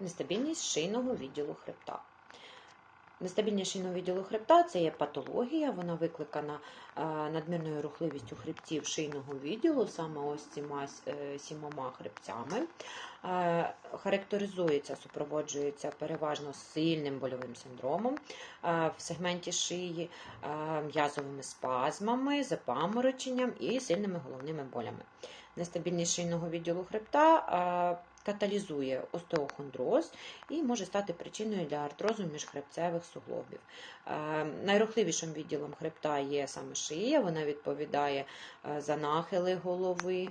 Нестабільність шийного відділу хребта. Нестабільність шийного відділу хребта це є патологія, вона викликана е, надмірною рухливістю хребців шийного відділу, саме ось цими е, сімома хребцями. Е, Характеризується, супроводжується переважно сильним больовим синдромом в сегменті шиї, м'язовими спазмами, запамороченням і сильними головними болями. Нестабільність шийного відділу хребта каталізує остеохондроз і може стати причиною для артрозу міжхребцевих суглобів. Е, Найрухливішим відділом хребта є саме шия, вона відповідає е, за нахили голови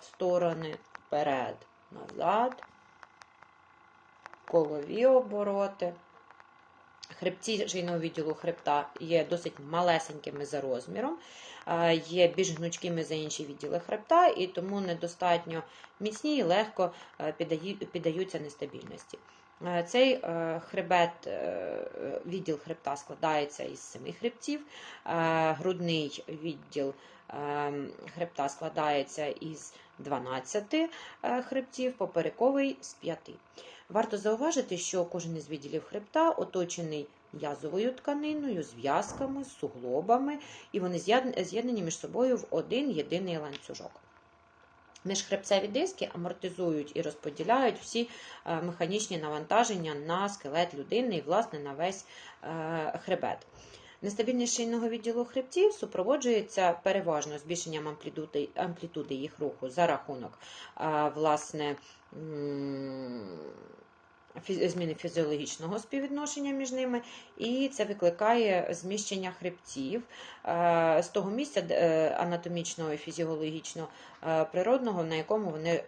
сторони, вперед, назад, колові обороти. Хребці шийного відділу хребта є досить малесенькими за розміром, є більш гнучкими за інші відділи хребта, і тому недостатньо міцні і легко піддаються нестабільності. Е, Цей е, хребет, е, відділ хребта складається із семи хребців, е, грудний відділ хребта складається із 12 е, хребців, поперековий з 5. Варто зауважити, що кожен із відділів хребта оточений м'язовою тканиною, зв'язками, суглобами, і вони з'єднані між собою в один єдиний ланцюжок. Міжхребцеві диски амортизують і розподіляють всі е, механічні навантаження на скелет людини і, власне, на весь е, хребет. Нестабільність шийного відділу хребців супроводжується переважно збільшенням амплітуди, їх руху за рахунок е, власне, зміни фізіологічного співвідношення між ними, і це викликає зміщення хребців е, з того місця е, анатомічного і фізіологічно е, природного, на якому вони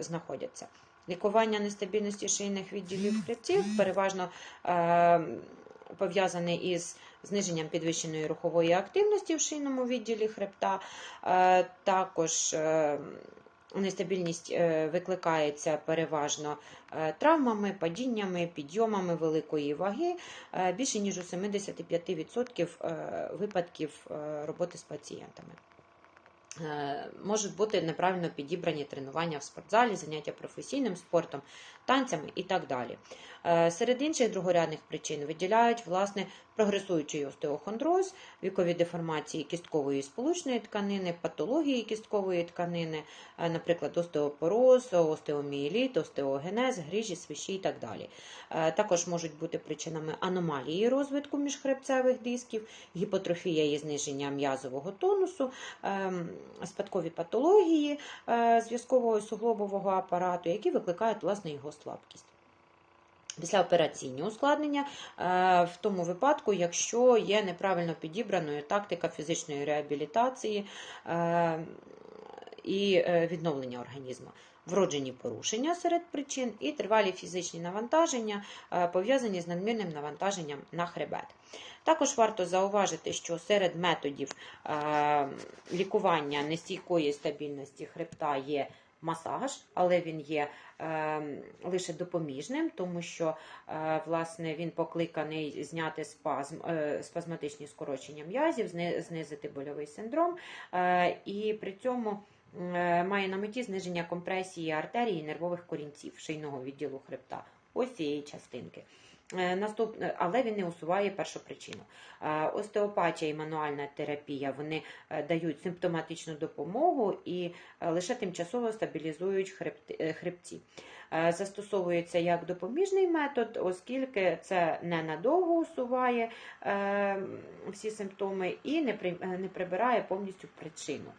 знаходяться. Лікування нестабільності шийних відділів хребців переважно пов'язане із зниженням підвищеної рухової активності в шийному відділі хребта. Також нестабільність е, викликається переважно е, травмами, падіннями, підйомами великої ваги, е, більше ніж у 75% е, випадків роботи з пацієнтами. Можуть бути неправильно підібрані тренування в спортзалі, заняття професійним спортом, танцями і так далі. Е, Серед інших другорядних причин виділяють власне прогресуючий остеохондроз, вікові деформації кісткової сполучної тканини, патології кісткової тканини, е, наприклад, остеопороз, остеоміеліт, остеогенез, грижі, свищі і так далі. Е, Також можуть бути причинами аномалії розвитку міжхребцевих дисків, гіпотрофія і зниження м'язового тонусу, ем, спадкові патології зв'язкового суглобового апарату, які викликають власне його слабкість. Післяопераційні ускладнення е, в тому випадку, якщо є неправильно підібраною тактика фізичної реабілітації е, і е, відновлення організму. Вроджені порушення серед причин і тривалі фізичні навантаження, пов'язані з надмірним навантаженням на хребет. Також варто зауважити, що серед методів лікування нестійкої стабільності хребта є масаж, але він є е, лише допоміжним, тому що е, власне він покликаний зняти спазм, е, спазматичні скорочення м'язів, знизити больовий синдром, е, і при цьому е, має на меті зниження компресії артерій і нервових корінців шийного відділу хребта. Ось цієї частинки. Е, Наступне, але він не усуває першу причину. Е, Остеопатія і мануальна терапія вони е, дають симптоматичну допомогу і лише тимчасово стабілізують хребці. Застосовується як допоміжний метод, оскільки це ненадовго усуває е, всі симптоми і не прибирає повністю причину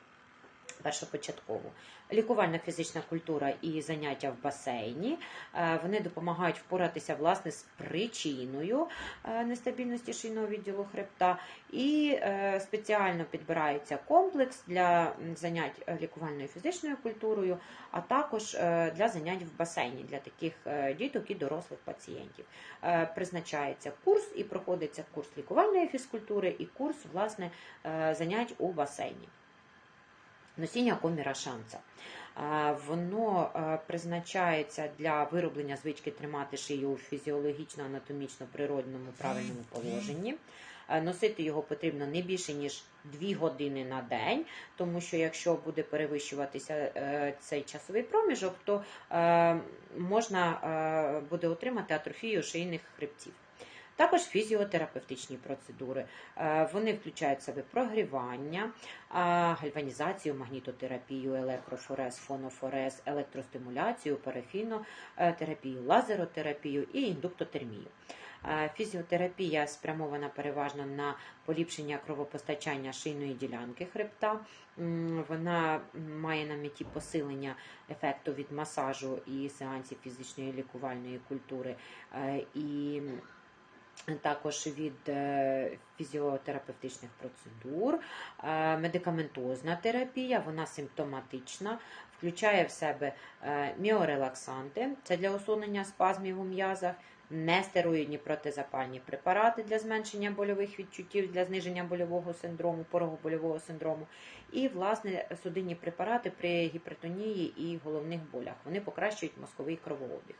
першопочаткову. Лікувальна фізична культура і заняття в басейні е, вони допомагають впоратися власне з причиною е, нестабільності шийного відділу хребта, і е, спеціально підбирається комплекс для занять лікувальною фізичною культурою, а також для занять в басейні для таких діток і дорослих пацієнтів. Призначається курс і проходиться курс лікувальної фізкультури і курс власне занять у басейні. Носіння коміра шанса. Воно е, призначається для вироблення звички тримати шию у фізіологічно-анатомічно природному правильному положенні. Е, Носити його потрібно не більше ніж 2 години на день, тому що якщо буде перевищуватися е, цей часовий проміжок, то можна буде отримати атрофію шийних хребців. Також фізіотерапевтичні процедури. Е, Вони включають в себе прогрівання, гальванізацію, магнітотерапію, електрофорез, фонофорез, електростимуляцію, парафінотерапію, лазеротерапію і індуктотермію. Е, Фізіотерапія спрямована переважно на поліпшення кровопостачання шийної ділянки хребта. Вона має на меті посилення ефекту від масажу і сеансів фізичної лікувальної культури е, і також від е, фізіотерапевтичних процедур, Е, медикаментозна терапія, вона симптоматична, включає в себе е, міорелаксанти, це для усунення спазмів у м'язах, нестероїдні протизапальні препарати для зменшення больових відчуттів, для зниження больового синдрому, пороговольового синдрому, і власне судинні препарати при гіпертонії і головних болях. Вони покращують мозковий кровообіг.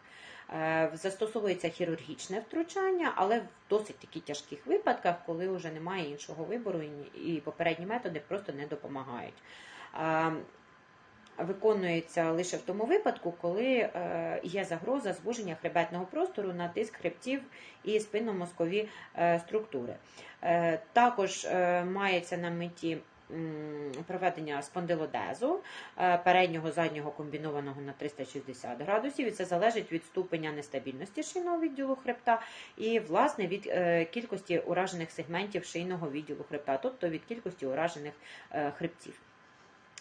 Е, Застосовується хірургічне втручання, але в досить таки тяжких випадках, коли вже немає іншого вибору і попередні методи просто не допомагають. Виконується лише в тому випадку, коли е, є загроза звуження хребетного простору на тиск хребців і спинномозкові е, структури. Е, Також мається на меті проведення спондилодезу переднього заднього комбінованого на 360 градусів, і це залежить від ступеня нестабільності шийного відділу хребта і власне від кількості уражених сегментів шийного відділу хребта, тобто від кількості уражених хребців.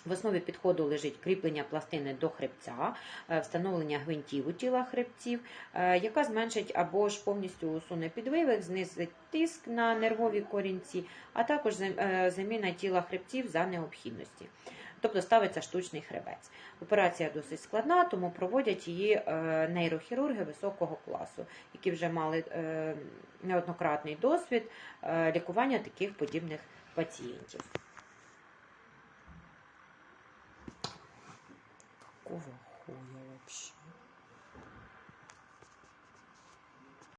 В основі підходу лежить кріплення пластини до хребця, е, встановлення гвинтів у тіла хребців, е, яка зменшить або ж повністю усуне підвивих, знизить тиск на нервові корінці, а також е, заміна тіла хребців за необхідності. Тобто ставиться штучний хребець. Операція досить складна, тому проводять її нейрохірурги високого класу, які вже мали неоднократний досвід лікування таких подібних пацієнтів. couvent.